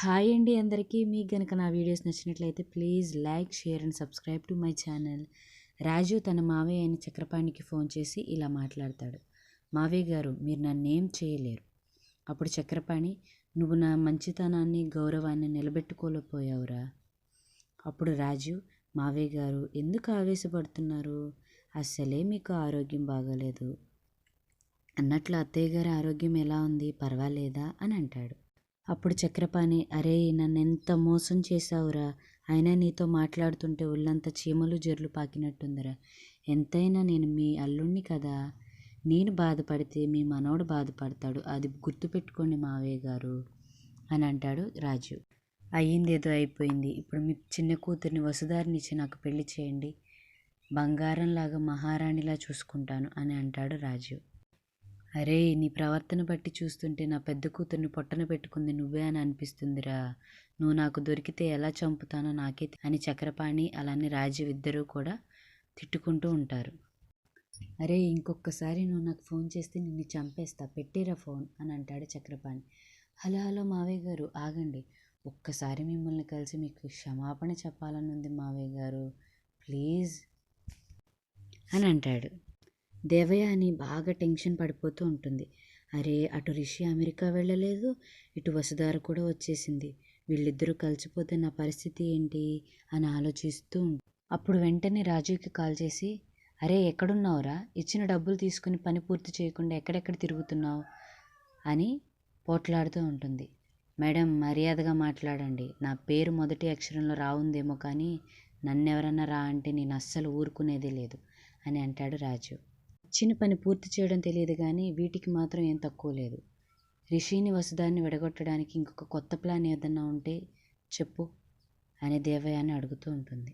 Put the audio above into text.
Hi అండి అందరికీ. మీకు గనుక నా వీడియోస్ నచ్చినట్లయితే please like share and subscribe to my channel. Raju తన మావయ్య అయిన చక్రపాణికి ఫోన్ చేసి ఇలా మాట్లాడతాడు. మావయ్య గారు మీరు నన్నేం చేయలేరు. అప్పుడు చక్రపాణి నువ్వు నా మంచితనాన్ని గౌరవాన్ని నిలబెట్టుకోలేకపోయావురా. అప్పుడు రాజు మావయ్య గారు ఎందుకు ఆవేశపడుతున్నారు? అస్సలే మీకు ఆరోగ్యం బాగోలేదు. అన్నట్లు అత్తయ్య గారి ఆరోగ్యం ఎలా ఉంది? పర్వాలేదా? అని అంటాడు. అప్పుడు చక్రపాణి అరే నన్నెంత మోసం చేశావురా? అయినా నీతో మాట్లాడుతుంటే ఒళ్ళంతా చీమలు జర్లు పాకినట్టుందిరా. ఎంతైనా నేను మీ అల్లుణ్ణి కదా? నేను బాధపడితే మీ మనవడు బాధపడతాడు. అది గుర్తుపెట్టుకోండి మావయ్య గారు అని అంటాడు రాజు. అయ్యిందేదో అయిపోయింది. ఇప్పుడు మీ చిన్న కూతుర్ని వసుధారినిచ్చి నాకు పెళ్ళి చేయండి. బంగారంలాగా మహారాణిలా చూసుకుంటాను అని అంటాడు రాజు. అరే నీ ప్రవర్తన బట్టి చూస్తుంటే నా పెద్ద కూతుర్ని పొట్టన పెట్టుకుంది నువ్వే అని అనిపిస్తుందిరా. నువ్వు నాకు దొరికితే ఎలా చంపుతానో నాకే అని చక్రపాణి అలానే రాజు ఇద్దరూ కూడా తిట్టుకుంటూ ఉంటారు. అరే ఇంకొకసారి నువ్వు నాకు ఫోన్ చేస్తే నిన్ను చంపేస్తా పెట్టిరా ఫోన్ అని అంటాడు చక్రపాణి. హలో హలో మావయ్య గారు ఆగండి. ఒక్కసారి మిమ్మల్ని కలిసి మీకు క్షమాపణ చెప్పాలని ఉంది మావయ్య గారు ప్లీజ్ అని అంటాడు. దేవయాని బాగా టెన్షన్ పడిపోతూ ఉంటుంది. అరే అటు రిషి అమెరికా వెళ్ళలేదు ఇటు వసుధార కూడా వచ్చేసింది. వీళ్ళిద్దరూ కలిసిపోతే నా పరిస్థితి ఏంటి అని ఆలోచిస్తూ అప్పుడు వెంటనే రాజుకి కాల్ చేసి అరే ఎక్కడున్నావురా? ఇచ్చిన డబ్బులు తీసుకుని పని పూర్తి చేయకుండా ఎక్కడెక్కడ తిరుగుతున్నావు? అని పోట్లాడుతూ ఉంటుంది. మేడం మర్యాదగా మాట్లాడండి. నా పేరు మొదటి అక్షరంలో రావుందేమో కానీ నన్నెవరన్నా రా అంటే నేను అస్సలు ఊరుకునేదే లేదు అని అంటాడు రాజు. చిన్న పని పూర్తి చేయడం తెలియదు కానీ వీటికి మాత్రం ఏం తక్కువ లేదు. రిషిని వసుదాన్ని విడగొట్టడానికి ఇంకొక కొత్త ప్లాన్ ఏదన్నా ఉంటే చెప్పు అని దేవయాని అడుగుతూ ఉంటుంది.